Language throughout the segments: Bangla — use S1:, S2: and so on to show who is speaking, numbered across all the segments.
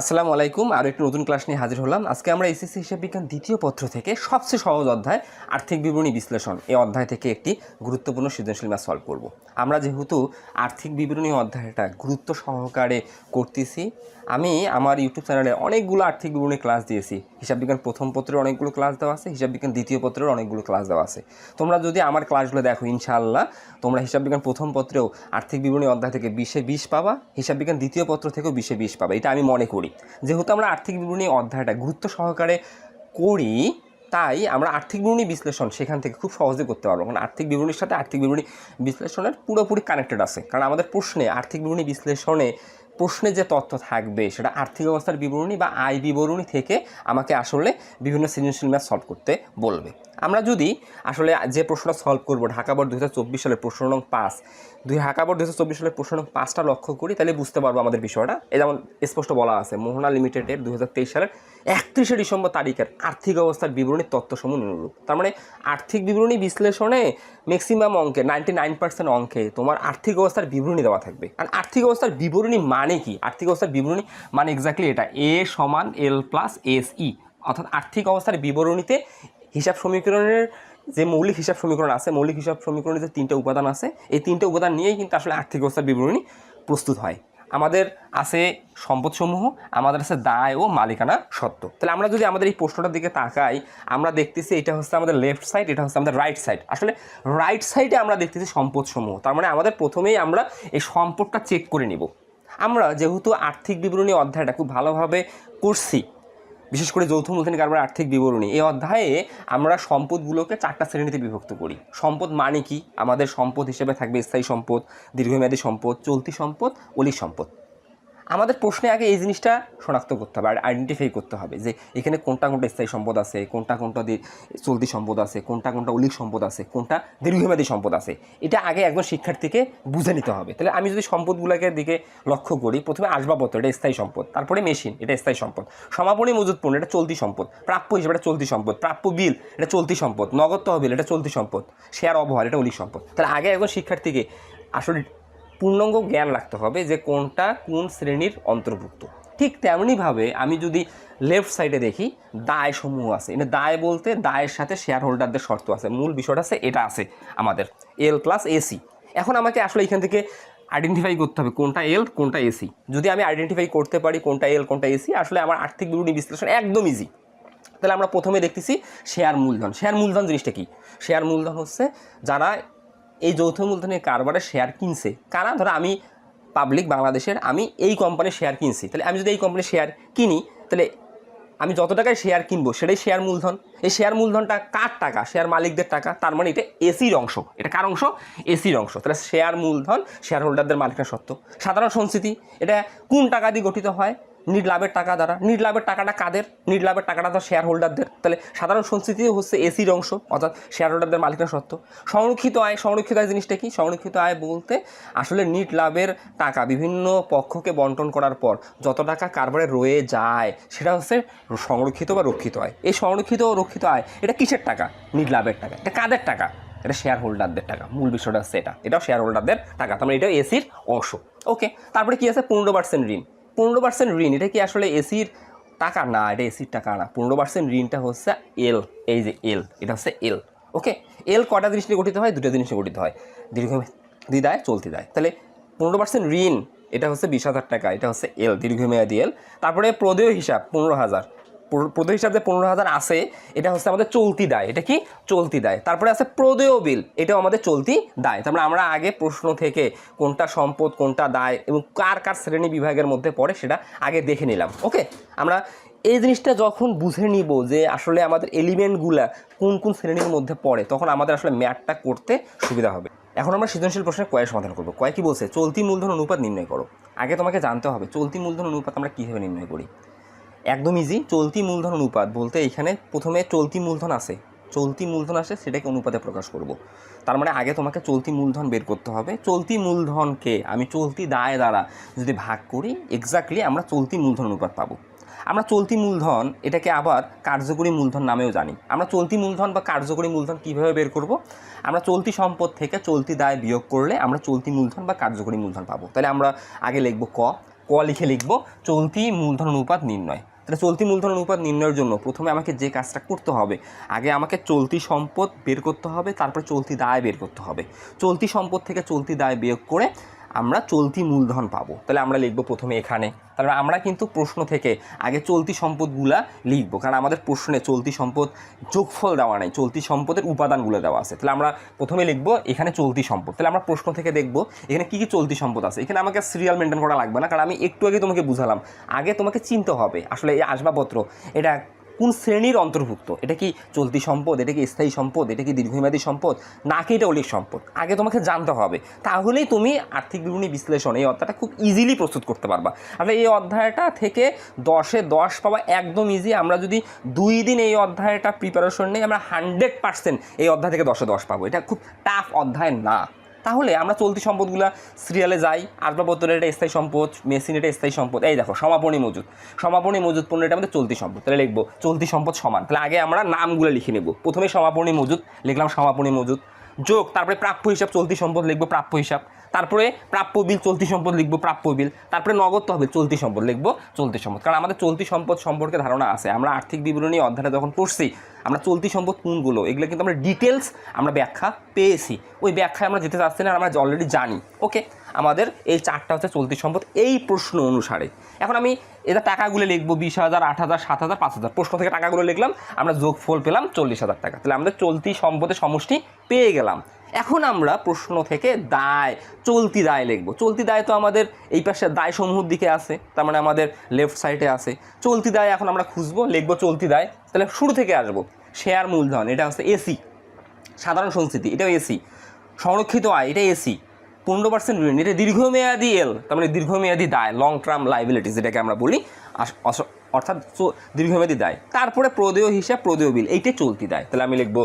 S1: আসসালামু আলাইকুম, আর একটু নতুন ক্লাস নিয়ে হাজির হলাম। আজকে আমরা এসএসসি হিসাব বিজ্ঞান দ্বিতীয় পত্র থেকে সবচেয়ে সহজ অধ্যায় আর্থিক বিবরণী বিশ্লেষণ এই অধ্যায় থেকে একটি গুরুত্বপূর্ণ সৃজনশীল ম্যাথ সলভ করব। আমরা যেহেতু আর্থিক বিবরণী অধ্যায়টা গুরুত্ব সহকারে করতেছি, আমি আমার ইউটিউব চ্যানেলে অনেকগুলো আর্থিক বিবরণী ক্লাস দিয়েছি। হিসাব বিজ্ঞান প্রথম পত্রের অনেকগুলো ক্লাস দেওয়া আছে, হিসাব বিজ্ঞান দ্বিতীয় পত্রের অনেকগুলো ক্লাস দেওয়া আছে। তোমরা যদি আমার ক্লাসগুলো দেখো, ইনশাআল্লাহ, তোমরা হিসাব বিজ্ঞান প্রথম পত্রেও আর্থিক বিবরণী অধ্যায় থেকে বিশে বিশ পাবা, হিসাব বিজ্ঞান দ্বিতীয় পত্র থেকেও বিশে বিশ পাবা, এটা আমি মনে করি। যেহেতু আমরা আর্থিক বিবরণী অধ্যায়টা গুরুত্ব সহকারে করি, তাই আমরা আর্থিক বিবরণী বিশ্লেষণ সেখান থেকে খুব সহজে করতে পারব। কারণ আর্থিক বিবরণীর সাথে আর্থিক বিবরণী বিশ্লেষণের পুরোপুরি কানেক্টেড আছে। কারণ আমাদের প্রশ্নে, আর্থিক বিবরণী বিশ্লেষণে প্রশ্নে যে তথ্য থাকবে, সেটা আর্থিক অবস্থার বিবরণী বা আয় বিবরণী থেকে আমাকে আসলে বিভিন্ন সৃজনশীল ম্যাথ সলভ করতে বলবে। আমরা যদি আসলে যে প্রশ্নটা সলভ করব, ঢাকা বোর্ড দু হাজার চব্বিশ সালের প্রশ্ন নং পাঁচ দুই ঢাকা বোর্ড দু হাজার চব্বিশ সালের প্রশ্ন নং পাঁচটা লক্ষ্য করি, তাহলে বুঝতে পারব আমাদের বিষয়টা। এ যেমন স্পষ্ট বলা আছে, মোহনা লিমিটেডের দু হাজার তেইশ সালের একত্রিশে ডিসেম্বর তারিখের আর্থিক অবস্থার বিবরণী তথ্যসমূহ অনুরূপ। তার মানে আর্থিক বিবরণী বিশ্লেষণে ম্যাক্সিমাম অঙ্কে নাইনটি নাইন পার্সেন্ট অঙ্কে তোমার আর্থিক অবস্থার বিবরণী দেওয়া থাকবে। আর আর্থিক অবস্থার বিবরণী মানে কি? আর্থিক অবস্থার বিবরণী মানে এক্স্যাক্টলি এটা এ সমান এল প্লাস এস ই অর্থাৎ আর্থিক অবস্থার বিবরণীতে হিসাব সমীকরণের যে মৌলিক হিসাব সমীকরণ আছে, মৌলিক হিসাব সমীকরণের যে তিনটা উপাদান আছে, এই তিনটা উপাদান নিয়েই কিন্তু আসলে আর্থিক অবস্থার বিবরণী প্রস্তুত হয়। আমাদের আছে সম্পদসমূহ, আমাদের আছে দায় ও মালিকানা সত্ত্ব। তাহলে আমরা যদি আমাদের এই প্রশ্নটার দিকে তাকাই, আমরা দেখতেছি এটা হচ্ছে আমাদের লেফট সাইড এটা হচ্ছে আমাদের রাইট সাইড আসলে রাইট সাইডে আমরা দেখতেছি সম্পদসমূহ। তার মানে আমাদের প্রথমেই আমরা এই সম্পদটা চেক করে নিব। আমরা যেহেতু আর্থিক বিবরণী অধ্যায়টা খুব ভালোভাবে করছি বিশেষ করে যৌথ মূলধনী কারবার আর্থিক বিবরণী। এই অধ্যায়ে আমরা সম্পদগুলোকে চারটা শ্রেণীতে বিভক্ত করি। সম্পদ মানে কি? আমাদের সম্পদ হিসেবে থাকবে স্থায়ী সম্পদ, দীর্ঘমেয়াদী সম্পদ, চলতি সম্পদ অলি সম্পদ। আমাদের প্রশ্নে আগে এই জিনিসটা শনাক্ত করতে হবে, আর আইডেন্টিফাই করতে হবে যে এখানে কোনটা কোনটা স্থায়ী সম্পদ আছে, কোনটা কোনটা চলতি সম্পদ আছে, কোনটা কোনটা অলিক সম্পদ আছে, কোনটা দীর্ঘমেয়াদী সম্পদ আছে। এটা আগে একজন শিক্ষার্থীকে বুঝে নিতে হবে। তাহলে আমি যদি সম্পদগুলোকে দিকে লক্ষ্য করি, প্রথমে আসবাবপত্র, এটা স্থায়ী সম্পদ, তারপরে মেশিন, এটা স্থায়ী সম্পদ। সমাপনী মজুত পণ্য এটা চলতি সম্পদ, প্রাপ্য হিসেবে এটা চলতি সম্পদ, প্রাপ্য বিল, এটা চলতি সম্পদ, নগদ তহবিল, এটা চলতি সম্পদ শেয়ার অবহার এটা অলিক সম্পদ। তাহলে আগে একজন শিক্ষার্থীকে আসলে পূর্ণাঙ্গ জ্ঞান রাখতে হবে যে কোনটা কোন শ্রেণির অন্তর্ভুক্ত। ঠিক তেমনিভাবে আমি যদি লেফট সাইডে দেখি দায় সমূহ আছে। এটা দায় বলতে দায়ের সাথে শেয়ার হোল্ডারদের শর্ত আছে। মূল বিষয়টা আছে এটা আছে আমাদের। এল প্লাস এসি এখন আমাকে আসলে এখান থেকে আইডেন্টিফাই করতে হবে কোনটা এল কোনটা এসি যদি আমি আইডেন্টিফাই করতে পারি কোনটা এল কোনটা এসি আসলে আমার আর্থিক বিবরণী বিশ্লেষণ একদম ইজি তাহলে আমরা প্রথমে দেখতেছি শেয়ার মূলধন। শেয়ার মূলধন জিনিসটা কি? শেয়ার মূলধন হচ্ছে যারা এই যৌথ মূলধনের কারবারে শেয়ার কিনছে। কারা? ধরো আমি পাবলিক বাংলাদেশের, আমি এই কোম্পানির শেয়ার কিনছি। তাহলে আমি যদি এই কোম্পানির শেয়ার কিনি, তাহলে আমি যত টাকায় শেয়ার কিনবো, সেটাই শেয়ার মূলধন। এই শেয়ার মূলধনটা কার টাকা? শেয়ার মালিকদের টাকা। তার মানে এটা এসির অংশ। এটা কার অংশ? এসির অংশ। তাহলে শেয়ার মূলধন শেয়ার হোল্ডারদের মালিকানা সত্ত্ব সাধারণ সংস্কৃতি, এটা কোন টাকা দিয়ে গঠিত হয়? নিট লাভের টাকা দ্বারা। নিট লাভের টাকাটা কাদের? নিট লাভের টাকাটা তো শেয়ার হোল্ডারদের তাহলে সাধারণ সঞ্চিতি হচ্ছে এসির অংশ, অর্থাৎ শেয়ার হোল্ডারদের মালিকানা সত্ত্ব সংরক্ষিত আয় সংরক্ষিত আয় জিনিসটা কি? সংরক্ষিত আয় বলতে আসলে নিট লাভের টাকা বিভিন্ন পক্ষকে বন্টন করার পর যত টাকা কারবারে রয়ে যায়, সেটা হচ্ছে সংরক্ষিত বা রক্ষিত আয়। এই সংরক্ষিত ও রক্ষিত আয়, এটা কিসের টাকা? নিট লাভের টাকা। এটা কাদের টাকা? এটা শেয়ার হোল্ডারদের টাকা। মূল বিষয়টা হচ্ছে এটা। এটাও শেয়ার হোল্ডারদের টাকা। তার মানে এটাও এসির অংশ। ওকে তারপরে কি আছে? পনেরো পার্সেন্ট ঋণ। পনেরো পার্সেন্ট ঋণ, এটা কি আসলে এসির টাকা? না, এটা এসির টাকা না। পনেরো পার্সেন্ট ঋণটা হচ্ছে এল এই যে এল এটা হচ্ছে এল ওকে এল কটা জিনিস নিয়ে গঠিত হয়? দুটো জিনিস নিয়ে গঠিত হয়। দীর্ঘ দায় চলতি দায় তাহলে পনেরো পার্সেন্ট ঋণ, এটা হচ্ছে বিশ হাজার টাকা, এটা হচ্ছে এল দীর্ঘমেয়াদী এল তারপরে প্রদেয় হিসাব, পনেরো হাজার। প্রদেয় হিসাব পনেরো হাজার আছে, এটা হচ্ছে আমাদের চলতি দায়। এটা কি? চলতি দায়। তারপরে আছে প্রদেয় বিল, এটাও আমাদের চলতি দায়। তারপরে আমরা আগে প্রশ্ন থেকে কোনটা সম্পদ, কোনটা দায় এবং কার কার শ্রেণি বিভাগের মধ্যে পড়ে সেটা আগে দেখে নিলাম, ওকে? আমরা এই জিনিসটা যখন বুঝে নিব যে আসলে আমাদের এলিমেন্টগুলা কোন কোন শ্রেণির মধ্যে পড়ে, তখন আমাদের আসলে ম্যাথটা করতে সুবিধা হবে। এখন আমরা সৃজনশীল প্রশ্নের কয়ের সমাধান করব। কয় কি বলছে? চলতি মূলধন অনুপাত নির্ণয় করো। আগে তোমাকে জানতে হবে, চলতি মূলধন অনুপাত আমরা কীভাবে নির্ণয় করি? একদম ইজি চলতি মূলধন অনুপাত বলতে এখানে প্রথমে চলতি মূলধন আসে। চলতি মূলধন আসে, সেটাকে অনুপাতে প্রকাশ করব। তার মানে আগে তোমাকে চলতি মূলধন বের করতে হবে। চলতি মূলধনকে আমি চলতি দায় দ্বারা যদি ভাগ করি এক্স্যাক্টলি আমরা চলতি মূলধন অনুপাত পাবো। আমরা চলতি মূলধন এটাকে আবার কার্যকরী মূলধন নামেও জানি। আমরা চলতি মূলধন বা কার্যকরী মূলধন কীভাবে বের করব? আমরা চলতি সম্পদ থেকে চলতি দায় বিয়োগ করলে আমরা চলতি মূলধন বা কার্যকরী মূলধন পাবো। তাহলে আমরা আগে লিখব ক। ক লিখে লিখব, চলতি মূলধন অনুপাত নির্ণয়। তাহলে চলতি মূলধন অনুপাত নির্ণয়ের জন্য প্রথমে আমাকে যে কাজটা করতে হবে, আগে আমাকে চলতি সম্পদ বের করতে হবে, তারপর চলতি দায় বের করতে হবে। চলতি সম্পদ থেকে চলতি দায় বিয়োগ করে আমরা চলতি মূলধন পাবো। তাহলে আমরা লিখব প্রথমে এখানে। তাহলে আমরা কিন্তু প্রশ্ন থেকে আগে চলতি সম্পদগুলা লিখব। কারণ আমাদের প্রশ্নে চলতি সম্পদ যোগফল দেওয়া নাই, চলতি সম্পদের উপাদানগুলো দেওয়া আছে। তাহলে আমরা প্রথমে লিখব এখানে চলতি সম্পদ। তাহলে আমরা প্রশ্ন থেকে দেখব এখানে কী কী চলতি সম্পদ আছে। এখানে আমাকে সিরিয়াল মেনটেন করা লাগবে না, কারণ আমি একটু আগে তোমাকে বুঝালাম। আগে তোমাকে চিনতে হবে। আসলে এই আসবাবপত্র, এটা কোন শ্রেণির অন্তর্ভুক্ত? এটা কি চলতি সম্পদ? এটা কি স্থায়ী সম্পদ? এটা কি দীর্ঘমেয়াদী সম্পদ? নাকি এটা অলিক সম্পদ? আগে তোমাকে জানতে হবে। তাহলেই তুমি আর্থিক বিবরণী বিশ্লেষণ এই অধ্যায়টা খুব ইজিলি প্রস্তুত করতে পারবা। আসলে এই অধ্যায়টা থেকে দশে দশ পাওয়া একদম ইজি আমরা যদি দুই দিন এই অধ্যায়টা প্রিপারেশন নেই, আমরা হান্ড্রেড পার্সেন্ট এই অধ্যায় থেকে দশে দশ পাবো। এটা খুব টাফ অধ্যায় না। তাহলে আমরা চলতি সম্পদগুলো সিরিয়ালে যাই, আসবাবপত্রের এটা স্থায়ী সম্পদ মেশিন এটা স্থায়ী সম্পদ। এই দেখো, সমাপনী মজুদ। সমাপনী মজুদ পণ্য এটা আমাদের চলতি সম্পদ। তাহলে লিখব, চলতি সম্পদ সমান। তাহলে আগে আমরা নামগুলো লিখে নেব। প্রথমে সমাপনী মজুদ, লিখলাম সমাপনী মজুদ। যোগ, তারপরে প্রাপ্য হিসাব, চলতি সম্পদ লিখব প্রাপ্য হিসাব। তারপরে প্রাপ্য বিল, চলতি সম্পদ লিখব, প্রাপ্য বিল। তারপরে নগদ তহবিল, চলতি সম্পদ লিখব, চলতি সম্পদ। কারণ আমাদের চলতি সম্পদ সম্পর্কে ধারণা আছে। আমরা আর্থিক বিবরণী অধ্যায়ে যখন পড়ছি, আমরা চলতি সম্পদ কোনগুলো? এগুলো কিন্তু আমরা ডিটেলস আমরা ব্যাখ্যা পেয়েছি। ওই ব্যাখ্যায় আমরা যেতে চাচ্ছি না, আমরা অলরেডি জানি। ওকে আমাদের এই চারটা হচ্ছে চলতি সম্পদ এই প্রশ্ন অনুসারে। এখন আমি এটা টাকাগুলো লিখব বিশ হাজার, আট হাজার, সাত হাজার, পাঁচ হাজার। প্রশ্ন থেকে টাকাগুলো লিখলাম, আমরা যোগফল পেলাম চল্লিশ হাজার টাকা। তাহলে আমাদের চলতি সম্পদের সমষ্টি পেয়ে গেলাম। এখন আমরা প্রশ্ন থেকে দায়, চলতি দায় লিখব। চলতি দায় তো আমাদের এই পাশে দায় সমূহের দিকে আছে, তার মানে আমাদের লেফট সাইডে আছে। চলতি দায় এখন আমরা খুঁজবো, লিখব চলতি দায়। তাহলে শুরু থেকে আসব। শেয়ার মূলধন, এটা হচ্ছে এসি সাধারণ সংস্কৃতি, এটাও এসি সংরক্ষিত আয়, এটা এসি পনেরো পার্সেন্ট ঋণ এটা দীর্ঘমেয়াদী এল তার মানে দীর্ঘমেয়াদী দায় লং টার্ম লাইবিলিটিস যেটাকে আমরা বলি অর্থাৎ দীর্ঘমেয়াদী দায়। তারপরে প্রদেয় হিসাব, প্রদেয় বিল এইটাই চলতি দায়। তাহলে আমি লিখব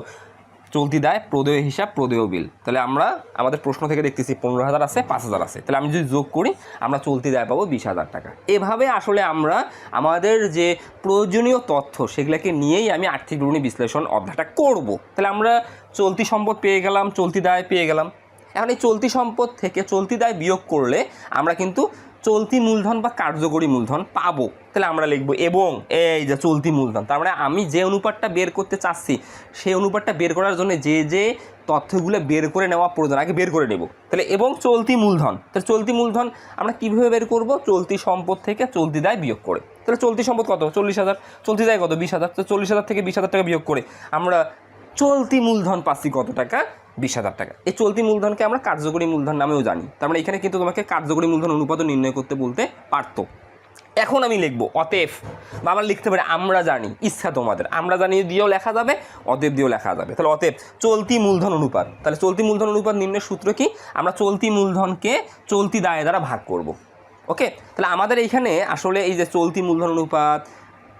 S1: চলতি দায়, প্রদেয় হিসাব, প্রদেয় বিল। তাহলে আমরা, আমাদের প্রশ্ন থেকে দেখতেছি পনেরো হাজার আছে, পাঁচ হাজার আছে। তাহলে আমি যদি যোগ করি, আমরা চলতি দায় পাবো বিশ হাজার টাকা। এভাবে আসলে আমরা আমাদের যে প্রয়োজনীয় তথ্য, সেগুলোকে নিয়েই আমি আর্থিক বিবরণী বিশ্লেষণ অধ্যায়টা করব। তাহলে আমরা চলতি সম্পদ পেয়ে গেলাম, চলতি দায় পেয়ে গেলাম। এখন এই চলতি সম্পদ থেকে চলতি দায় বিয়োগ করলে আমরা কিন্তু চলতি মূলধন বা কার্যকরী মূলধন পাবো। তাহলে আমরা লিখব, এবং এই যে চলতি মূলধন তার মানে আমি যে অনুপাতটা বের করতে চাচ্ছি, সেই অনুপাতটা বের করার জন্য যে যে তথ্যগুলো বের করে নেওয়া প্রয়োজন, আগে বের করে নেব। তাহলে এবং চলতি মূলধন তাহলে চলতি মূলধন আমরা কীভাবে বের করব? চলতি সম্পদ থেকে চলতি দায় বিয়োগ করে। তাহলে চলতি সম্পদ কত? চল্লিশ হাজার। চলতি দায় কত? বিশ হাজার। তো চল্লিশ হাজার থেকে বিশ হাজার টাকা বিয়োগ করে। আমরা চলতি মূলধন পাচ্ছি কত টাকা? বিশ হাজার টাকা। এই চলতি মূলধনকে আমরা কার্যকরী মূলধন নামেও জানি। তার মানে এখানে কিন্তু তোমাকে কার্যকরী মূলধন অনুপাত নির্ণয় করতে বলতে পারতো। এখন আমি লিখব অতেফ বা আমরা লিখতে পারি আমরা জানি, ইচ্ছা তোমাদের। আমরা জানি দিয়েও লেখা যাবে, অতএব দিয়েও লেখা যাবে। তাহলে অতএব, চলতি মূলধন অনুপাত। তাহলে চলতি মূলধন অনুপাত নির্ণয়ের সূত্র কি? আমরা চলতি মূলধনকে চলতি দায়ে দ্বারা ভাগ করব। ওকে? তাহলে আমাদের এইখানে আসলে এই যে চলতি মূলধন অনুপাত,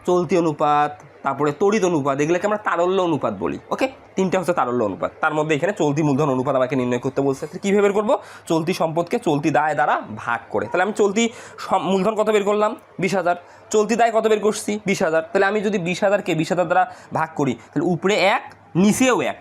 S1: চলতি অনুপাত তারপরে তড়িৎ অনুপাত, এগুলোকে আমরা তারল্য অনুপাত বলি ওকে তিনটা হচ্ছে তারল্য অনুপাত। তার মধ্যে এখানে চলতি মূলধন অনুপাত আমাকে নির্ণয় করতে বলছে। কীভাবে বের করব? চলতি সম্পদকে চলতি দায় দ্বারা ভাগ করে। তাহলে আমি চলতি মূলধন কত বের করলাম? বিশ হাজার। চলতি দায় কত বের করছি? বিশ হাজার। তাহলে আমি যদি বিশ হাজারকে বিশ হাজার দ্বারা ভাগ করি, তাহলে উপরে এক, নিচেও এক।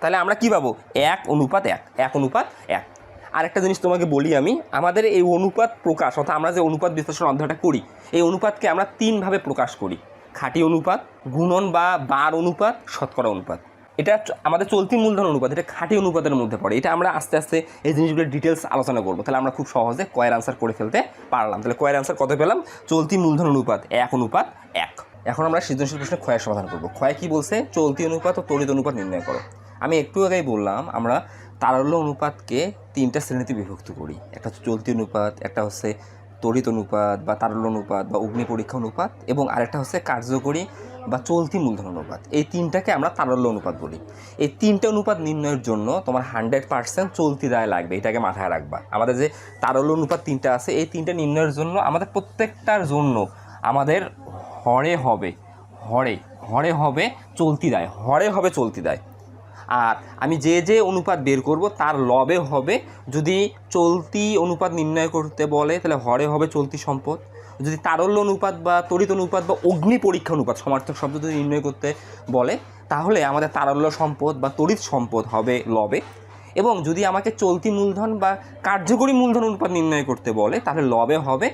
S1: তাহলে আমরা কি পাবো? এক অনুপাত এক এক অনুপাত এক। আরেকটা জিনিস তোমাকে বলি আমি, আমাদের এই অনুপাত প্রকাশ, অর্থাৎ আমরা যে অনুপাত বিশ্লেষণ অধ্যায়টা করি, এই অনুপাতকে আমরা তিনভাবে প্রকাশ করি। খাঁটি অনুপাত, গুণন বা বার অনুপাত, শতকরা অনুপাত। এটা আমাদের চলতি মূলধন অনুপাত, এটা খাঁটি অনুপাতের মধ্যে পড়ে। এটা আমরা আস্তে আস্তে এই জিনিসগুলোর ডিটেলস আলোচনা করব। তাহলে আমরা খুব সহজে কয়ের আনসার করে ফেলতে পারলাম। তাহলে কয়ের আনসার কত পেলাম? চলতি মূলধন অনুপাত এক অনুপাত এক। এখন আমরা সৃজনশীল প্রশ্নে ক্ষয়ের সমাধান করব। ক্ষয় কী বলছে? চলতি অনুপাত ও তড়িৎ অনুপাত নির্ণয় করো। আমি একটু আগেই বললাম, আমরা তারল্য অনুপাতকে তিনটা শ্রেণীতে বিভক্ত করি। একটা হচ্ছে চলতি অনুপাত, একটা হচ্ছে তড়িৎ অনুপাত বা তারল্য অনুপাত বা অগ্নি পরীক্ষা অনুপাত এবং আরেকটা হচ্ছে কার্যকরী বা চলতি মূলধন অনুপাত। এই তিনটাকে আমরা তারল্য অনুপাত বলি। এই তিনটা অনুপাত নির্ণয়ের জন্য তোমার হান্ড্রেড পার্সেন্ট চলতি দায় লাগবে, এটাকে মাথায় রাখবা। আমাদের যে তারল্য অনুপাত তিনটা আছে, এই তিনটা নির্ণয়ের জন্য আমাদের প্রত্যেকটার জন্য আমাদের হরে হবে, হরে হরে হবে চলতি দায় হরে হবে চলতি দায় আর আমি যে যে অনুপাত বের করব তার লবে হবে যদি চলতি অনুপাত নির্ণয় করতে বলে, তাহলে হরে হবে চলতি সম্পদ। যদি তারল্য অনুপাত বা তড়িৎ অনুপাত বা অগ্নি পরীক্ষা অনুপাত সমার্থক শব্দ যদি নির্ণয় করতে বলে, তাহলে আমাদের তারল্য সম্পদ বা তড়িৎ সম্পদ হবে লবে। এবং যদি আমাকে চলতি মূলধন বা কার্যকরী মূলধন অনুপাত নির্ণয় করতে বলে, তাহলে লবে হবে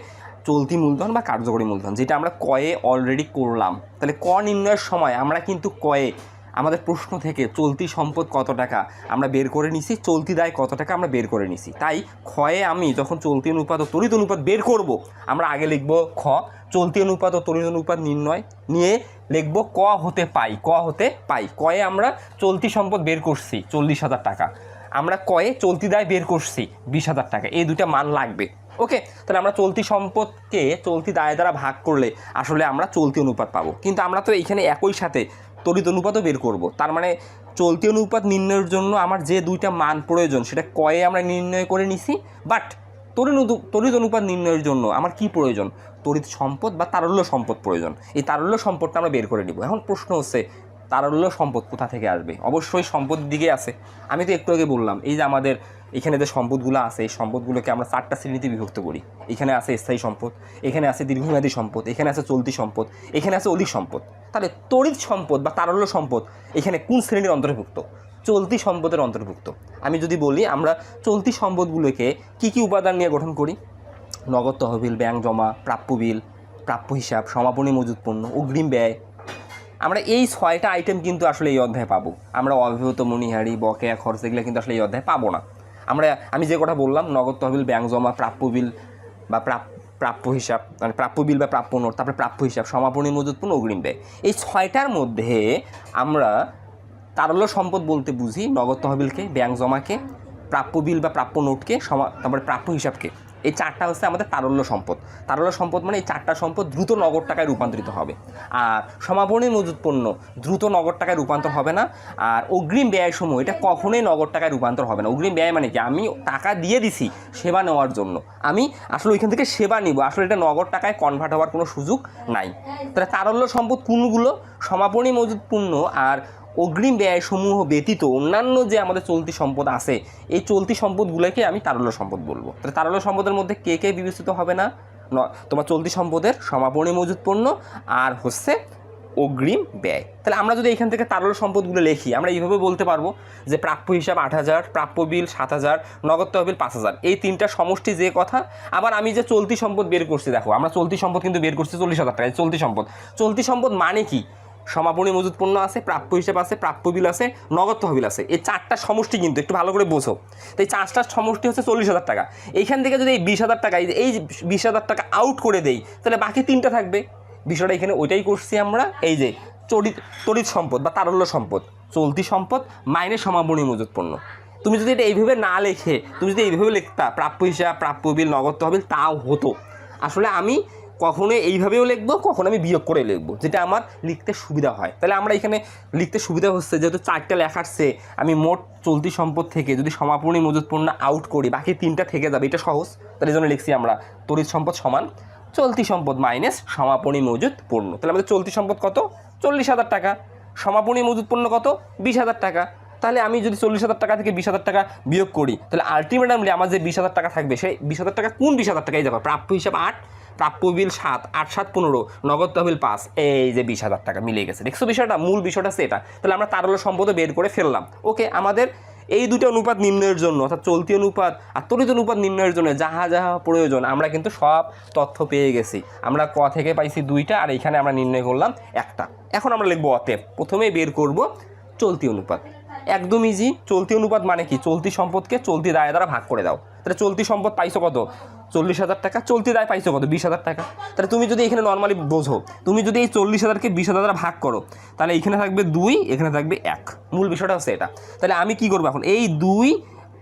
S1: চলতি মূলধন বা কার্যকরী মূলধন, যেটা আমরা কয়ে অলরেডি করলাম। তাহলে ক নির্ণয়ের সময়, আমরা কিন্তু কয়ে আমাদের প্রশ্ন থেকে চলতি সম্পদ কত টাকা আমরা বের করে নিছি, চলতি দায় কত টাকা আমরা বের করে নিছি। তাই ক্ষয়ে আমি যখন চলতি অনুপাত ও তড়িৎ অনুপাত বের করব, আমরা আগে লিখব খ। চলতি অনুপাত ও তড়িৎ অনুপাত নির্ণয় নিয়ে লিখব ক হতে পাই, ক হতে পাই। কয়ে আমরা চলতি সম্পদ বের করছি, চল্লিশ হাজার টাকা। আমরা কয়ে চলতি দায় বের করছি, বিশ হাজার টাকা। এই দুটা মান লাগবে। ওকে? তাহলে আমরা চলতি সম্পদকে চলতি দায় দ্বারা ভাগ করলে আসলে আমরা চলতি অনুপাত পাবো। কিন্তু আমরা তো এইখানে একই সাথে তড়িৎ অনুপাতও বের করব। তার মানে চলতি অনুপাত নির্ণয়ের জন্য আমার যে দুইটা মান প্রয়োজন, সেটা কয়ে আমরা নির্ণয় করে নিছি। বাট তড়িৎ তরিত অনুপাত নির্ণয়ের জন্য আমার কি প্রয়োজন? তড়িৎ সম্পদ বা তারল্য সম্পদ প্রয়োজন। এই তারল্য সম্পদটা আমরা বের করে নিব। এখন প্রশ্ন হচ্ছে তারল্য সম্পদ কোথা থেকে আসবে? অবশ্যই সম্পদের দিকে আছে। আমি তো একটু আগে বললাম, এই যে আমাদের এখানে যে সম্পদগুলো আছে, এই সম্পদগুলোকে আমরা চারটা শ্রেণীতে বিভক্ত করি। এখানে আছে স্থায়ী সম্পদ, এখানে আছে দীর্ঘমেয়াদী সম্পদ, এখানে আছে চলতি সম্পদ, এখানে আছে অধিক সম্পদ। তাহলে তড়িৎ সম্পদ বা তারল্য সম্পদ এখানে কোন শ্রেণির অন্তর্ভুক্ত? চলতি সম্পদের অন্তর্ভুক্ত। আমি যদি বলি, আমরা চলতি সম্পদগুলোকে কি কি উপাদান নিয়ে গঠন করি? নগদ তহবিল, ব্যাংক জমা, প্রাপ্য বিল, প্রাপ্য হিসাব, সমাপনী মজুত পণ্য অগ্রিম ব্যয় আমরা এই ছয়টা আইটেম কিন্তু আসলে এই অধ্যায়ে পাবো। আমরা অব্যাহত, মণিহারি, বকেয়া, খরচ এগুলো কিন্তু আসলে এই অধ্যায়ে পাবো না। আমরা, আমি যে কথা বললাম, নগদ তহবিল ব্যাংক জমা, প্রাপ্য বিল বা প্রাপ, প্রাপ্য হিসাব মানে প্রাপ্য বিল বা প্রাপ্য নোট, তারপরে প্রাপ্য হিসাব, সমাপনী মজুত পণ্য অগ্রিম ব্যয়। এই ছয়টার মধ্যে আমরা তারল্য সম্পদ বলতে বুঝি, নগদ তহবিলকে ব্যাংক জমাকে, প্রাপ্য বিল বা প্রাপ্য নোটকে, সমা, তারপরে প্রাপ্য হিসাবকে। এই চারটা হচ্ছে আমাদের তারল্য সম্পদ। তারল্য সম্পদ মানে এই চারটা সম্পদ দ্রুত নগদ টাকায় রূপান্তরিত হবে। আর সমাপনী মজুত পণ্য দ্রুত নগদ টাকায় রূপান্তর হবে না। আর অগ্রিম ব্যয় সমূহ এটা কখনোই নগদ টাকায় রূপান্তর হবে না। অগ্রিম ব্যয় মানে কি? আমি টাকা দিয়ে দিছি সেবা নেওয়ার জন্য। আমি আসলে ওইখান থেকে সেবা নিব। আসলে এটা নগদ টাকায় কনভার্ট হওয়ার কোনো সুযোগ নাই। তাহলে তারল্য সম্পদ কোনগুলো? সমাপনী মজুত পণ্য আর অগ্রিম ব্যয়সমূহ ব্যতীত অন্যান্য যে আমাদের চলতি সম্পদ আছে, এই চলতি সম্পদগুলোকে আমি তারল্য সম্পদ বলব। তাহলে তারল্য সম্পদের মধ্যে কে কে বিবেচিত হবে না? তোমার চলতি সম্পদের সমাপনী মজুত পণ্য আর হচ্ছে অগ্রিম ব্যয়। তাহলে আমরা যদি এখান থেকে তারল্য সম্পদগুলো লিখি, আমরা এইভাবে বলতে পারব যে প্রাপ্য হিসাব আট হাজার, প্রাপ্য বিল সাত হাজার, নগদ তহবিল পাঁচ হাজার। এই তিনটা সমষ্টি যে কথা, আবার আমি যে চলতি সম্পদ বের করছি, দেখো, আমরা চলতি সম্পদ কিন্তু বের করছি চল্লিশ হাজার টাকা চলতি সম্পদ। চলতি সম্পদ মানে কি? সমাপনী মজুত পণ্য আছে, প্রাপ্য হিসাব আছে, প্রাপ্য বিল আছে, নগদ তহবিল আছে। এই চারটা সমষ্টি কিন্তু একটু ভালো করে বোঝো। তো এই চারটার সমষ্টি হচ্ছে চল্লিশ হাজার টাকা। এইখান থেকে যদি এই বিশ হাজার টাকা, এই বিশ হাজার টাকা আউট করে দেই, তাহলে বাকি তিনটা থাকবে। বিষয়টা এখানে ওইটাই করছি আমরা, এই যে চরিত, তড়িৎ সম্পদ বা তারল্য সম্পদ, চলতি সম্পদ মাইনে সমাপনী মজুত পণ্য তুমি যদি এটা এইভাবে না লেখে, তুমি যদি এইভাবে লিখতা, প্রাপ্য হিসাব, প্রাপ্য বিল, নগদ তহবিল, তাও হতো। আসলে আমি কখনো এইভাবেও লিখব, কখনো আমি বিয়োগ করে লিখব। যেটা আমার লিখতে সুবিধা হয়। তাহলে আমরা এখানে লিখতে সুবিধা হচ্ছে যেহেতু চারটা সে আমি মোট চলতি সম্পদ থেকে যদি সমাপনী মজুত পণ্য আউট করি, বাকি তিনটা থেকে যাবে, এটা সহজ। তাহলে জন্য লিখছি আমরা তড়িৎ সম্পদ সমান চলতি সম্পদ মাইনাস সমাপনী মজুত পণ্য তাহলে আমাদের চলতি সম্পদ কত? চল্লিশ হাজার টাকা। সমাপনী মজুত পণ্য কত? বিশ হাজার টাকা। তাহলে আমি যদি চল্লিশ হাজার টাকা থেকে বিশ হাজার টাকা বিয়োগ করি, তাহলে আলটিমেটামলি আমার যে বিশ হাজার টাকা থাকবে, সেই বিশ হাজার টাকা কোন বিশ হাজার টাকায় যাবে? প্রাপ্য হিসাব আট। প্রাপ্য বিল সাত, আট, সাত, পনেরো, নগদ তহবিল পাঁচ, এই যে বিশ হাজার টাকা মিলে গেছে। দেখছ বিষয়টা? মূল বিষয়টা সেটা তাহলে আমরা তারল্য সম্পদও বের করে ফেললাম। ওকে, আমাদের এই দুটো অনুপাত নির্ণয়ের জন্য, অর্থাৎ চলতি অনুপাত আর তড়িৎ অনুপাত নির্ণয়ের জন্য যাহা যাহা প্রয়োজন, আমরা কিন্তু সব তথ্য পেয়ে গেছি। আমরা ক থেকে পাইছি দুইটা, আর এখানে আমরা নির্ণয় করলাম একটা। এখন আমরা লিখব অতএব, প্রথমে বের করব চলতি অনুপাত। একদম ইজি চলতি অনুপাত মানে কি? চলতি সম্পদকে চলতি দায় দ্বারা ভাগ করে দাও। তাহলে চলতি সম্পদ পাইছো কত? চল্লিশ হাজার টাকা? চলতি দায় পাইছো কত? বিশ হাজার টাকা। তাহলে তুমি যদি এখানে নর্মালি বোঝো, তুমি যদি এই চল্লিশ হাজারকে বিশ হাজার দ্বারা ভাগ করো, তাহলে এখানে থাকবে দুই, এখানে থাকবে এক। মূল বিষয়টা হচ্ছে এটা। তাহলে আমি কি করব এখন? এই দুই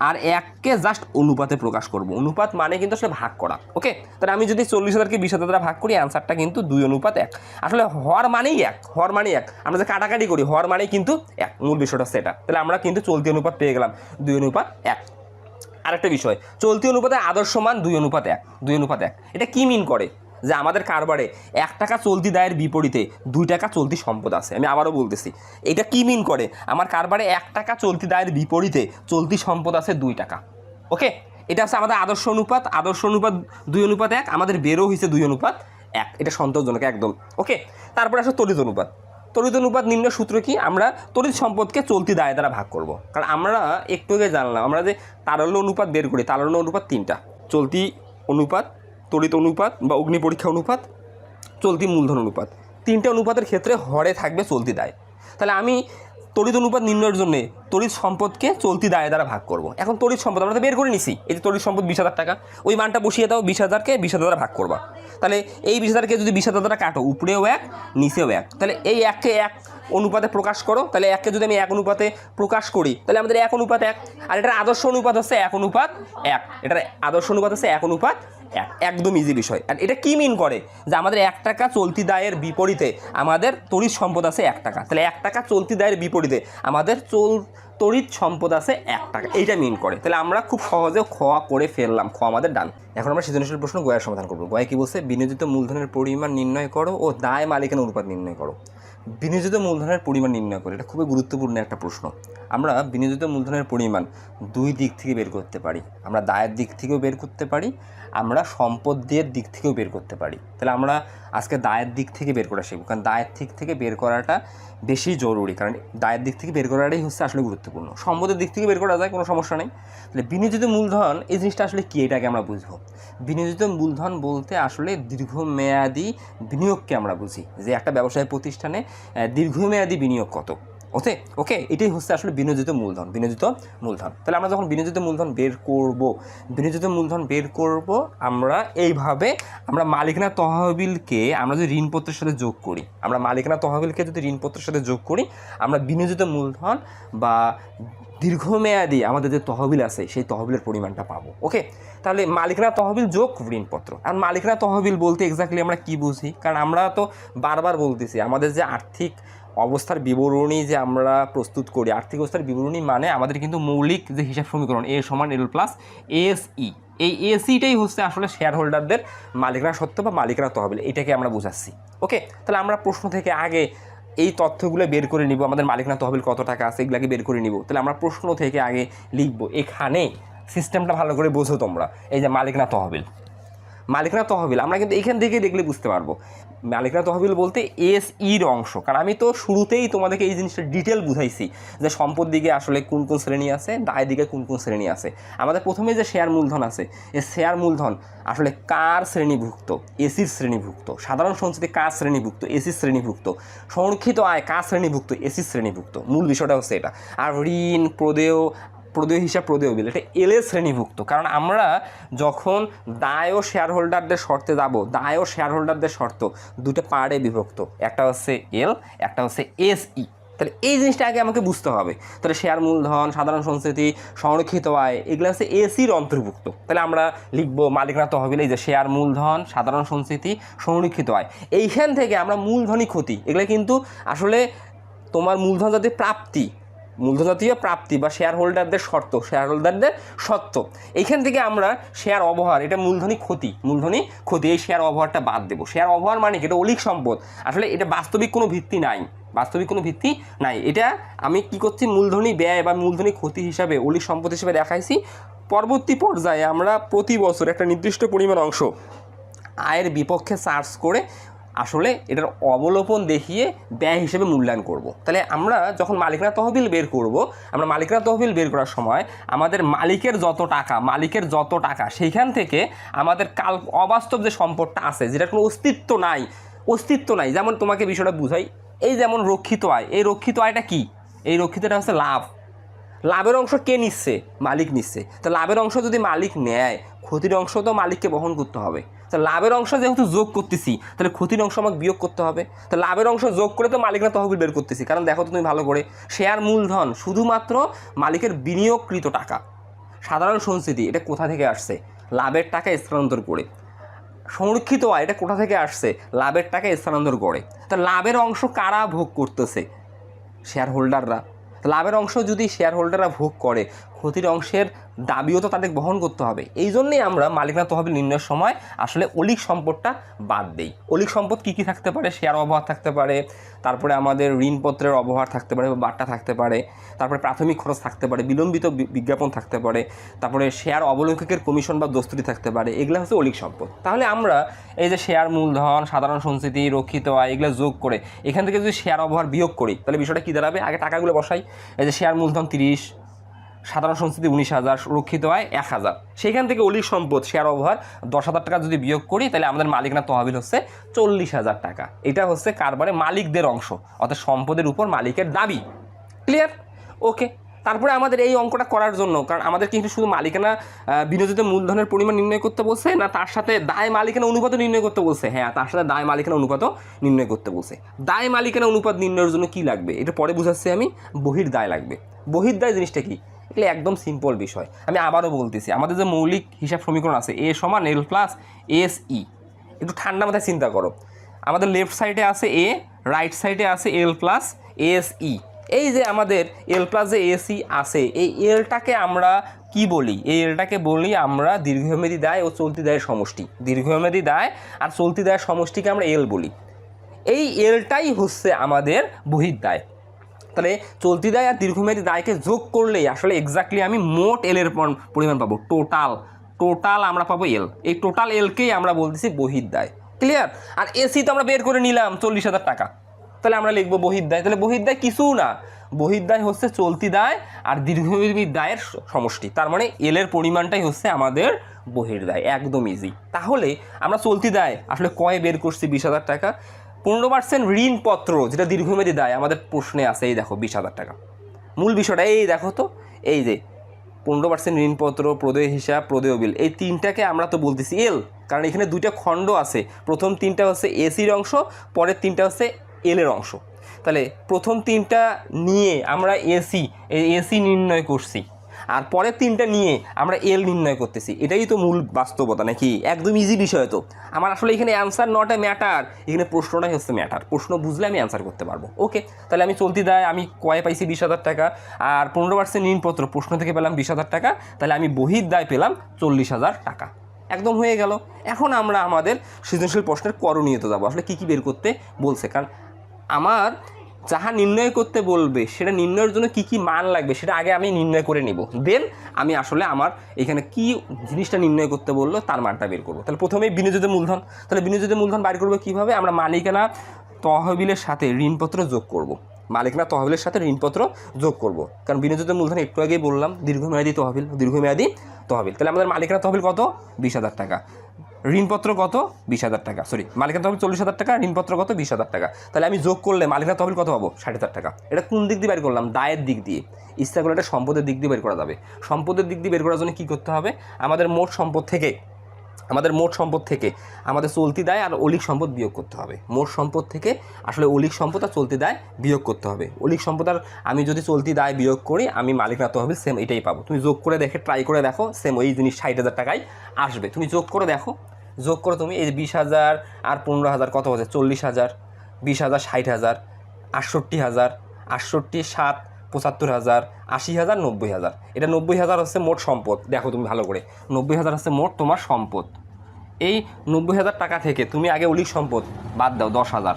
S1: আর এককে জাস্ট অনুপাতে প্রকাশ করব। অনুপাত মানে কিন্তু আসলে ভাগ করা ওকে তাহলে আমি যদি চল্লিশ হাজারকে বিশ হাজার দ্বারা ভাগ করি অ্যান্সারটা কিন্তু দুই অনুপাত এক। আসলে হর মানেই এক হর মানেই এক। আমরা যে কাটাকাটি করি হর মানেই কিন্তু এক। মূল বিষয়টা এটা। তাহলে আমরা কিন্তু চলতি অনুপাত পেয়ে গেলাম দুই অনুপাত এক। আরেকটা বিষয়, চলতি অনুপাতে আদর্শ মান দুই অনুপাত এক, দুই অনুপাত এক। এটা কি মিন করে? যে আমাদের কারবারে এক টাকা চলতি দায়ের বিপরীতে দুই টাকা চলতি সম্পদ আছে। আমি আবারও বলতেছি, এটা কি মিন করে? আমার কারবারে এক টাকা চলতি দায়ের বিপরীতে চলতি সম্পদ আছে দুই টাকা। ওকে? এটা হচ্ছে আমাদের আদর্শ অনুপাত আদর্শ অনুপাত দুই অনুপাত এক, আমাদের বেরো হয়েছে দুই অনুপাত এক। এটা সন্তোষজনক একদম। ওকে? তারপরে আসলে তড়িৎ অনুপাত। তড়িৎ অনুপাত নিম্ন সূত্র কি? আমরা তড়িৎ সম্পদকে চলতি দায় দ্বারা ভাগ করব। কারণ আমরা একটু আগে জানলাম, আমরা যে তারল্য অনুপাত বের করি, তারল্য অনুপাত তিনটা। চলতি অনুপাত, তড়িৎ অনুপাত বা অগ্নি পরীক্ষা অনুপাত, চলতি মূলধন অনুপাত। তিনটা অনুপাতের ক্ষেত্রে হরে থাকবে চলতি দায়। তাহলে আমি তড়িৎ অনুপাত নির্ণয়ের জন্য তড়িৎ সম্পদকে চলতি দায় দ্বারা ভাগ করব। এখন তড়িৎ সম্পদ আমরা তো বের করে নিছি। এই যে তড়িৎ সম্পদ বিশ হাজার টাকা, ওই মানটা বসিয়ে দাও, বিশ হাজারকে বিশ হাজার ভাগ করবা। তাহলে এই বিশ হাজারকে যদি বিশ হাজার দ্বারা কাটো, উপরেও এক, নিচেও এক। তাহলে এই এককে এক অনুপাতে প্রকাশ করো। তাহলে এককে যদি আমি এক অনুপাতে প্রকাশ করি, তাহলে আমাদের এক অনুপাত এক। আর এটার আদর্শ অনুপাত হচ্ছে এক অনুপাত এক। এটার আদর্শ অনুপাত হচ্ছে এক অনুপাত একদম ইজি বিষয়। আর এটা কি মিন করে? যে আমাদের এক টাকা চলতি দায়ের বিপরীতে আমাদের তড়িৎ সম্পদ আছে এক টাকা। তাহলে এক টাকা চলতি দায়ের বিপরীতে আমাদের চল তড়িৎ সম্পদ আছে এক টাকা। এইটা মিন করে। তাহলে আমরা খুব সহজে খোয়া করে ফেললাম। খ আমাদের ডান এখন আমরা সৃজনশীল প্রশ্ন গয়ের সমাধান করব। গয়ে কি বলছে? বিনিয়োজিত মূলধনের পরিমাণ নির্ণয় করো ও দায় মালিকানা অনুপাত নির্ণয় করো। বিনিয়োজিত মূলধনের পরিমাণ নির্ণয় করে। এটা খুবই গুরুত্বপূর্ণ একটা প্রশ্ন। আমরা বিনিয়োজিত মূলধনের পরিমাণ দুই দিক থেকে বের করতে পারি। আমরা দায়ের দিক থেকেও বের করতে পারি, আমরা সম্পদের দিক থেকেও বের করতে পারি। তাহলে আমরা আজকে দায়ের দিক থেকে বের করা শিখব, কারণ দায়ের দিক থেকে বের করাটা বেশি জরুরি, কারণ দায়ের দিক থেকে বের করাটাই হচ্ছে আসলে গুরুত্বপূর্ণ। সম্পদের দিক থেকে বের করা যায়, কোনো সমস্যা নেই। তাহলে বিনিয়োজিত মূলধন, এই জিনিসটা আসলে কী, এটাকে আমরা বুঝব? বিনিয়োজিত মূলধন বলতে আসলে দীর্ঘমেয়াদী বিনিয়োগকে আমরা বুঝি। যে একটা ব্যবসায়, প্রতিষ্ঠানে দীর্ঘমেয়াদী বিনিয়োগ কত? ওকে ওকে, এটাই হচ্ছে আসলে বিনিয়োজিত মূলধন বিনিয়োজিত মূলধন। তাহলে আমরা যখন বিনিয়োজিত মূলধন বের করব বিনিয়োজিত মূলধন বের করব, আমরা এইভাবে আমরা মালিকানা তহবিলকে আমরা যদি ঋণপত্রের সাথে যোগ করি, আমরা মালিকানা তহবিলকে যদি ঋণপত্রের সাথে যোগ করি, আমরা বিনিয়োজিত মূলধন বা দীর্ঘমেয়াদী আমাদের যে তহবিল আছে, সেই তহবিলের পরিমাণটা পাবো, ওকে? তাহলে মালিকানা তহবিল যোগ ঋণপত্র। আর মালিকানা তহবিল বলতে এক্স্যাক্টলি আমরা কি বুঝি? কারণ আমরা তো বারবার বলতেছি, আমাদের যে আর্থিক অবস্থার বিবরণী যে আমরা প্রস্তুত করি, আর্থিক অবস্থার বিবরণী মানে আমাদের কিন্তু মৌলিক যে হিসাব সমীকরণ, এ সমান এল প্লাস এএসই। এই এসিটাই হচ্ছে আসলে শেয়ার হোল্ডারদের মালিকরা সত্য বা মালিকানা তহবিল, এটাকে আমরা বোঝাচ্ছি। ওকে? তাহলে আমরা প্রশ্ন থেকে আগে এই তথ্যগুলো বের করে নিব, আমাদের মালিকানা তহবিল কত টাকা আছে এগুলাকে বের করে নিব। তাহলে আমরা প্রশ্ন থেকে আগে লিখব, এখানে সিস্টেমটা ভালো করে বোঝো তোমরা, এই যে মালিকানা তহবিল। মালিকানা তহবিল, আমরা কিন্তু এখান থেকে দেখলে বুঝতে পারব। মালিকানা তহবিল বলতে এস ইর অংশ। কারণ আমি তো শুরুতেই তোমাদেরকে এই জিনিসটা ডিটেল বুঝাইছি যে সম্পদ দিকে আসলে কোন কোন শ্রেণি আছে, দায় দিকে কোন কোন শ্রেণি আছে। আমাদের প্রথমে যে শেয়ার মূলধন আছে, এই শেয়ার মূলধন আসলে কার শ্রেণীভুক্ত? এসির শ্রেণীভুক্ত। সাধারণ সঞ্চিতি কার শ্রেণীভুক্ত? এসির শ্রেণীভুক্ত। সংরক্ষিত আয় কার শ্রেণীভুক্ত? এসির শ্রেণীভুক্ত। মূল বিষয়টা হচ্ছে এটা। আর ঋণ, প্রদেয় প্রদেয় হিসাব প্রদেয় বিল, এটা এল এর শ্রেণীভুক্ত। কারণ আমরা যখন দায় ও শেয়ার হোল্ডারদের শর্তে যাব, দায় ও শেয়ার হোল্ডারদের শর্ত দুটো পার্টে বিভক্ত। একটা হচ্ছে এল, একটা হচ্ছে এস ই। তাহলে এই জিনিসটা আগে আমাকে বুঝতে হবে। তাহলে শেয়ার মূলধন, সাধারণ সংস্কৃতি সংরক্ষিত আয়, এগুলো হচ্ছে এসির অন্তর্ভুক্ত। তাহলে আমরা লিখব মালিকানা তহবিল এই যে শেয়ার মূলধন, সাধারণ সংস্কৃতি সংরক্ষিত আয়। এইখান থেকে আমরা মূলধনই ক্ষতি, এগুলো কিন্তু আসলে তোমার মূলধন যাতে প্রাপ্তি মূলধন জাতীয় প্রাপ্তি বা শেয়ার হোল্ডারদের শর্ত শেয়ার হোল্ডারদের সত্ত্ব এইখান থেকে আমরা শেয়ার অবহার, এটা মূলধনী ক্ষতি মূলধনী ক্ষতি, এই শেয়ার অবহারটা বাদ দেবো। শেয়ার অবহার মানে? এটা অলিক সম্পদ। আসলে এটা বাস্তবিক কোনো ভিত্তি নাই। বাস্তবিক কোনো ভিত্তি নাই। এটা আমি কি করছি? মূলধনী ব্যয় বা মূলধনী ক্ষতি হিসাবে, অলিক সম্পদ হিসেবে দেখাইছি। পরবর্তী পর্যায়ে আমরা প্রতি বছর একটা নির্দিষ্ট পরিমাণ অংশ আয়ের বিপক্ষে চার্জ করে আসলে এটার অবলোপন দেখিয়ে ব্যয় হিসেবে মূল্যায়ন করব। তাহলে আমরা যখন মালিকরা তহবিল বের করব, আমরা মালিকরা তহবিল বের করার সময় আমাদের মালিকের যত টাকা, মালিকের যত টাকা, সেইখান থেকে আমাদের কাল, অবাস্তব যে সম্পদটা আছে যেটা কোনো অস্তিত্ব নাই অস্তিত্ব নাই, যেমন তোমাকে বিষয়টা বুঝাই, এই যেমন রক্ষিত আয়, এই রক্ষিত আয়টা কি? এই রক্ষিতটা হচ্ছে লাভ। লাভের অংশ কে নিচ্ছে? মালিক নিচ্ছে। তো লাভের অংশ যদি মালিক নেয়, ক্ষতির অংশ তো মালিককে বহন করতে হবে। তো লাভের অংশ যেহেতু যোগ করতেছি, তাহলে ক্ষতির অংশ আমাকে বিয়োগ করতে হবে। তো লাভের অংশ যোগ করে তো মালিকরা তহবিল বের করতেছি। কারণ দেখো তো তুমি ভালো করে শেয়ার মূলধন শুধুমাত্র মালিকের বিনিয়োগকৃত টাকা। সাধারণ সংস্কৃতি এটা কোথা থেকে আসছে? লাভের টাকা স্থানান্তর করে। সংরক্ষিত আয়, এটা কোথা থেকে আসছে? লাভের টাকা স্থানান্তর করে। তা লাভের অংশ কারা ভোগ করতেছে? শেয়ার হোল্ডাররা লাভের অংশ যদি শেয়ার হোল্ডাররা ভোগ করে ক্ষতির অংশের দাবিও তো তাদের বহন করতে হবে। এই জন্যেই আমরা মালিকানা তহবিল নির্ণয়ের সময় আসলে অলিক সম্পদটা বাদ দেই। অলিক সম্পদ কী কী থাকতে পারে? শেয়ার অবহার থাকতে পারে, তারপরে আমাদের ঋণপত্রের অবহার থাকতে পারে বা বাট্টা থাকতে পারে, তারপরে প্রাথমিক খরচ থাকতে পারে, বিলম্বিত বিজ্ঞাপন থাকতে পারে, তারপরে শেয়ার অবলৌকিকের কমিশন বা দস্তুরি থাকতে পারে, এগুলো হচ্ছে অলিক সম্পদ। তাহলে আমরা এই যে শেয়ার মূলধন, সাধারণ সঞ্চিতি, রক্ষিত আয় এগুলো যোগ করে এখান থেকে যদি শেয়ার অবহার বিয়োগ করি, তাহলে বিষয়টা কী দাঁড়াবে? আগে টাকাগুলো বসাই। এই যে শেয়ার মূলধন তিরিশ সাধারণ সংস্কৃতি উনিশ হাজার, সুরক্ষিত আয় এক হাজার। সেখান থেকে অলিক সম্পদ শেয়ার ওভার দশ হাজার টাকা যদি বিয়োগ করি, তাহলে আমাদের মালিকানা তহবিল হচ্ছে চল্লিশ হাজার টাকা। এটা হচ্ছে কারবারে মালিকদের অংশ, অর্থাৎ সম্পদের উপর মালিকের দাবি। ক্লিয়ার ওকে তারপরে আমাদের এই অঙ্কটা করার জন্য, কারণ আমাদের কিন্তু শুধু মালিকানা বিনোদিত মূলধনের পরিমাণ নির্ণয় করতে বলছে, না তার সাথে দায় মালিকানা অনুপাতও নির্ণয় করতে বলছে? হ্যাঁ তার সাথে দায় মালিকানা অনুপাতও নির্ণয় করতে বলছে। দায় মালিকানা অনুপাত নির্ণয়ের জন্য কি লাগবে? এটা পরে বুঝাচ্ছি আমি। বহির দায় লাগবে। বহির দায় জিনিসটা কি? এগুলো একদম সিম্পল বিষয়। আমি আবারও বলতেছি, আমাদের যে মৌলিক হিসাব সমীকরণ আছে এ সমান এল প্লাস এস ই একটু ঠান্ডা মাথায় চিন্তা করো। আমাদের লেফট সাইডে আছে এ রাইট সাইডে আছে এল প্লাস এস ই এই যে আমাদের এল প্লাস যে এসি আছে, এই এলটাকে আমরা কি বলি? এই এলটাকে বলি আমরা দীর্ঘমেয়াদী দায় ও চলতি দায়ের সমষ্টি। দীর্ঘমেয়াদী দায় আর চলতি দায়ের সমষ্টিকে আমরা এল বলি। এই এলটাই হচ্ছে আমাদের বহির্দায়। তাহলে চলতি দায় আর দীর্ঘমেয়াদী দায়কে যোগ করলেই আসলে এক্স্যাক্টলি আমি মোট এলের পরিমাণ পাবো। টোটাল টোটাল আমরা পাবো এল এই টোটাল এলকেই আমরা বলতেছি বহির্দায় ক্লিয়ার আর এসি তো আমরা বের করে নিলাম চল্লিশ হাজার টাকা। তাহলে আমরা লিখব বহির্দায় তাহলে বহির্দায় কিছু না। বহির্দায় হচ্ছে চলতি দায় আর দীর্ঘমেয়াদী দায়ের সমষ্টি। তার মানে এলের পরিমাণটাই হচ্ছে আমাদের বহির্দায় একদম ইজি তাহলে আমরা চলতি দায় আসলে কয়ে বের করছি বিশ হাজার টাকা? পনেরো পার্সেন্ট ঋণপত্র যেটা দীর্ঘমেয়াদী দায়, আমাদের প্রশ্নে আছে, এই দেখো বিশ হাজার টাকা। মূল বিষয়টা, এই দেখো তো, এই যে পনেরো পার্সেন্ট ঋণপত্র, প্রদেয় হিসাব, প্রদেয় বিল, এই তিনটাকে আমরা তো বলতেছি এল কারণ এখানে দুইটা খণ্ড আছে। প্রথম তিনটা হচ্ছে এসির অংশ, পরের তিনটা হচ্ছে এলের অংশ। তাহলে প্রথম তিনটা নিয়ে আমরা এসি এসি নির্ণয় করছি। আর পরের তিনটা নিয়ে আমরা এল নির্ণয় করতেছি। এটাই তো মূল বাস্তবতা নাকি? একদম ইজি বিষয় তো। আমার আসলে এখানে অ্যান্সার নট এ ম্যাটার এখানে প্রশ্নটাই হচ্ছে ম্যাটার প্রশ্ন বুঝলে আমি অ্যান্সার করতে পারব। ওকে তাহলে আমি চলতি দেয়, আমি কয়ে পাইছি বিশ হাজার টাকা, আর পনেরো পার্সেন্ট ঋণপত্র, প্রশ্ন থেকে পেলাম বিশ হাজার টাকা, তাহলে আমি বহির দায় পেলাম চল্লিশ হাজার টাকা। একদম হয়ে গেল। এখন আমরা আমাদের সৃজনশীল প্রশ্নের করণীয়তে যাব। আসলে কী কী বের করতে বলছে? কারণ আমার যাহা নির্ণয় করতে বলবে, সেটা নির্ণয়ের জন্য কি কি মান লাগবে, সেটা আগে আমি নির্ণয় করে নিব। দেন আমি আসলে আমার এখানে কি জিনিসটা নির্ণয় করতে বলল, তার মানটা বের করব। তাহলে প্রথমেই বিনিয়োজিত মূলধন। তাহলে বিনিয়োজিত মূলধন বাইর করব কীভাবে? আমরা মালিকানা তহবিলের সাথে ঋণপত্র যোগ করব। মালিকানা তহবিলের সাথে ঋণপত্র যোগ করব। কারণ বিনিয়োজিত মূলধন একটু আগেই বললাম, দীর্ঘমেয়াদী তহবিল দীর্ঘমেয়াদী তহবিল। তাহলে আমাদের মালিকানা তহবিল কত? বিশ হাজার টাকা। ঋণপত্র কত? বিশ হাজার টাকা। সরি মালিকানা তহবিল চল্লিশ হাজার টাকা, ঋণপত্র কত? বিশ হাজার টাকা। তাহলে আমি যোগ করলে মালিকানা তহবিল কত পাবো? ষাট হাজার টাকা। এটা কোন দিক দিয়ে বের করলাম? দায়ের দিক দিয়ে। ইচ্ছা করলে এটা সম্পদের দিক দিয়ে বের করা যাবে। সম্পদের দিক দিয়ে বের করার জন্য কী করতে হবে? আমাদের মোট সম্পদ থেকে আমাদের মোট সম্পদ থেকে আমাদের চলতি দায় আর অলিক সম্পদ বিয়োগ করতে হবে। মোট সম্পদ থেকে আসলে অলিক সম্পদ আর চলতি দায় বিয়োগ করতে হবে। অলিক সম্পদ আর আমি যদি চলতি দায় বিয়োগ করি, আমি মালিক না তহবিল সেম এটাই পাবো। তুমি যোগ করে দেখে ট্রাই করে দেখো সেম ওই জিনিস ষাট হাজার টাকায় আসবে। তুমি যোগ করে দেখো, যোগ করে তুমি এই বিশ হাজার আর পনেরো হাজার কত হচ্ছে? চল্লিশ হাজার, বিশ হাজার ষাট হাজার, আটষট্টি হাজার, আটষট্টি সাত, পঁচাত্তর হাজার, আশি হাজার, নব্বই হাজার। এটা নব্বই হাজার হচ্ছে মোট সম্পদ। দেখো তুমি ভালো করে। নব্বই হাজার হচ্ছে মোট তোমার সম্পদ। এই নব্বই হাজার টাকা থেকে তুমি আগে অলিক সম্পদ বাদ দাও, দশ হাজার।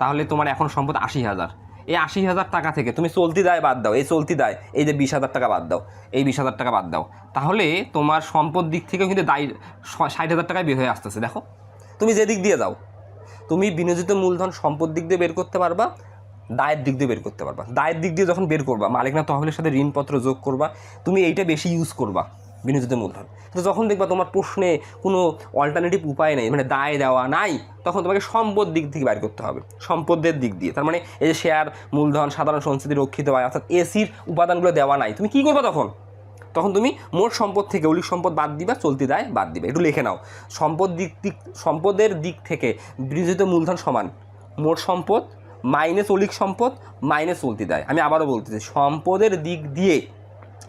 S1: তাহলে তোমার এখন সম্পদ আশি হাজার। এই আশি হাজার টাকা থেকে তুমি চলতি দায় বাদ দাও, এই চলতি দায়, এই যে বিশ হাজার টাকা বাদ দাও, এই বিশ হাজার টাকা বাদ দাও। তাহলে তোমার সম্পদ দিক থেকেও কিন্তু দায় ষাট হাজার টাকায় বের হয়ে আসতেছে, দেখো। তুমি যে দিক দিয়ে যাও, তুমি বিনিয়োজিত মূলধন সম্পদ দিক দিয়ে বের করতে পারবা, দায়ের দিক দিয়ে বের করতে পারবা। দায়ের দিক দিয়ে যখন বের করবা, মালিকনা তহবিলের সাথে ঋণপত্র যোগ করবা, তুমি এইটা বেশি ইউজ করবা। বিনিয়োজিত মূলধন কিন্তু যখন দেখবা তোমার প্রশ্নে কোনো অল্টারনেটিভ উপায় নেই মানে দায় দেওয়া নাই, তখন তোমাকে সম্পদ দিক থেকে বের করতে হবে। সম্পদের দিক দিয়ে। তার মানে এই যে শেয়ার মূলধন, সাধারণ সংস্কৃতি রক্ষিত হয়, অর্থাৎ এসির উপাদানগুলো দেওয়া নাই, তুমি কী করবা তখন? তখন তুমি মোট সম্পদ থেকে অলিক সম্পদ বাদ দিবা, চলতি দায় বাদ দিবে। একটু লিখে নাও। সম্পদ দিক দিক, সম্পদের দিক থেকে বিনিয়োজিত মূলধন সমান। মোট সম্পদ মাইনাস অলিক সম্পদ মাইনাস চলতি দায়। আমি আবারও বলতেছি, সম্পদের দিক দিয়ে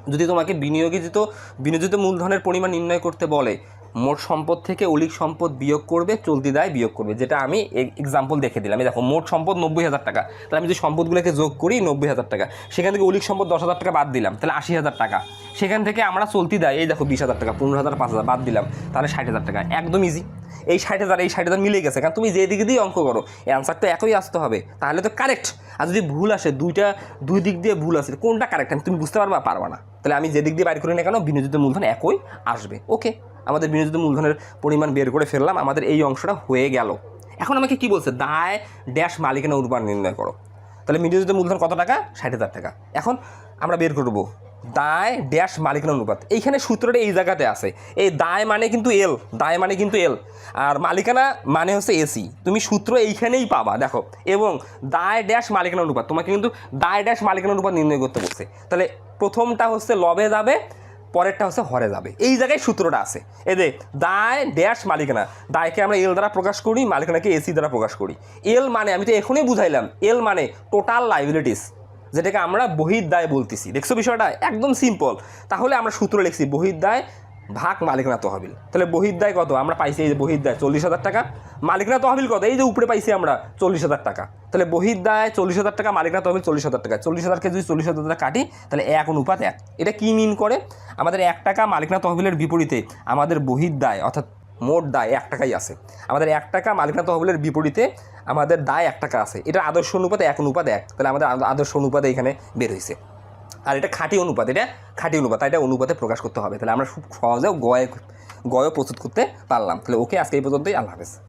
S1: যদি তোমাকে বিনিয়োগিত বিনিয়োজিত মূলধনের পরিমাণ নির্ণয় করতে বলে মোট সম্পদ থেকে অলিক সম্পদ বিয়োগ করবে, চলতি দায় বিয়োগ করবে। যেটা আমি এক্সাম্পল দেখে দিলাম। দেখো, মোট সম্পদ নব্বই হাজার টাকা। তাহলে আমি যদি সম্পদগুলোকে যোগ করি, নব্বই হাজার টাকা। সেখান থেকে অলিক সম্পদ দশ হাজার টাকা বাদ দিলাম। তাহলে আশি হাজার টাকা। সেখান থেকে আমরা চলতি দায়, এই দেখো বিশ হাজার টাকা, পনেরো হাজার, পাঁচ হাজার বাদ দিলাম। তাহলে ষাট হাজার টাকা। একদম ইজি এই ষাট হাজার, এই ষাট হাজার মিলে গেছে। কারণ তুমি যে দিকে দিয়ে অঙ্ক করো অ্যান্সার তো একই আসতে হবে। তাহলে তো কারেক্ট আর যদি ভুল আসে, দুইটা, দুই দিক দিয়ে ভুল আসে, কোনটা কারেক্ট আমি তুমি বুঝতে পারবা পারবা না। তাহলে আমি যেদিক দিয়ে বাইর করি না কেন, বিনিয়োজিত মূলধন একই আসবে। ওকে আমাদের বিনিয়োজিত মূলধনের পরিমাণ বের করে ফেললাম, আমাদের এই অংশটা হয়ে গেল। এখন আমাকে কি বলছে? দায় ড্যাশ মালিকানা উর্বান নির্ণয় করো। তাহলে বিনিয়োজিত মূলধন কত টাকা? ষাট হাজার টাকা। এখন আমরা বের করব দায় ড্যাশ মালিকানা অনুপাত। এইখানে সূত্রটা এই জায়গাতে আছে। এই দায় মানে কিন্তু এল দায় মানে কিন্তু এল আর মালিকানা মানে হচ্ছে এসি তুমি সূত্র এইখানেই পাবা, দেখো। এবং দায় ড্যাশ মালিকানা অনুপাত। তোমাকে কিন্তু দায় ড্যাশ মালিকানা অনুপাত নির্ণয় করতে বলছে। তাহলে প্রথমটা হচ্ছে লবে যাবে পরেরটা হচ্ছে হরে যাবে। এই জায়গায় সূত্রটা আছে। এ যে দায়, ড্যাশ, মালিকানা। দায়কে আমরা এল দ্বারা প্রকাশ করি, মালিকানাকে এসি দ্বারা প্রকাশ করি। এল মানে আমি তো এখনই বুঝাইলাম এল মানে টোটাল লাইবিলিটিস যেটাকে আমরা বহির দায় বলতেছি। দেখছ বিষয়টা? একদম সিম্পল তাহলে আমরা সূত্র লিখছি, বহির্দায় ভাগ মালিকানা তহবিল। তাহলে বহির্দায় কত? আমরা পাইছি এই যে বহির্দায় চল্লিশ হাজার টাকা। মালিকানা তহবিল কত? এই যে উপরে পাইছি আমরা চল্লিশ হাজার টাকা। তাহলে বহির্দায় চল্লিশ হাজার টাকা মালিকানা তহবিল চল্লিশ হাজার টাকা। চল্লিশ হাজারকে যদি চল্লিশ হাজার টাকা কাটি, তাহলে এক অনুপাত এক। এটা কি মিন করে? আমাদের এক টাকা মালিকনা তহবিলের বিপরীতে আমাদের বহির্দায় অর্থাৎ মোট দায় এক টাকাই আছে। আমাদের এক টাকা মালিকানা তহবিলের বিপরীতে আমাদের দায় এক টাকা আছে। এটা আদর্শ অনুপাতে এক অনুপাত এক। তাহলে আমাদের আদর্শ অনুপাতে এখানে বের হয়েছে আর এটা খাঁটি অনুপাত, এটা খাঁটি অনুপাত এটা অনুপাতে প্রকাশ করতে হবে। তাহলে আমরা খুব সহজেও গয়ে গয়ে প্রস্তুত করতে পারলাম। তাহলে ওকে আজকে এই পর্যন্তই, আল্লাহ হাফেজ।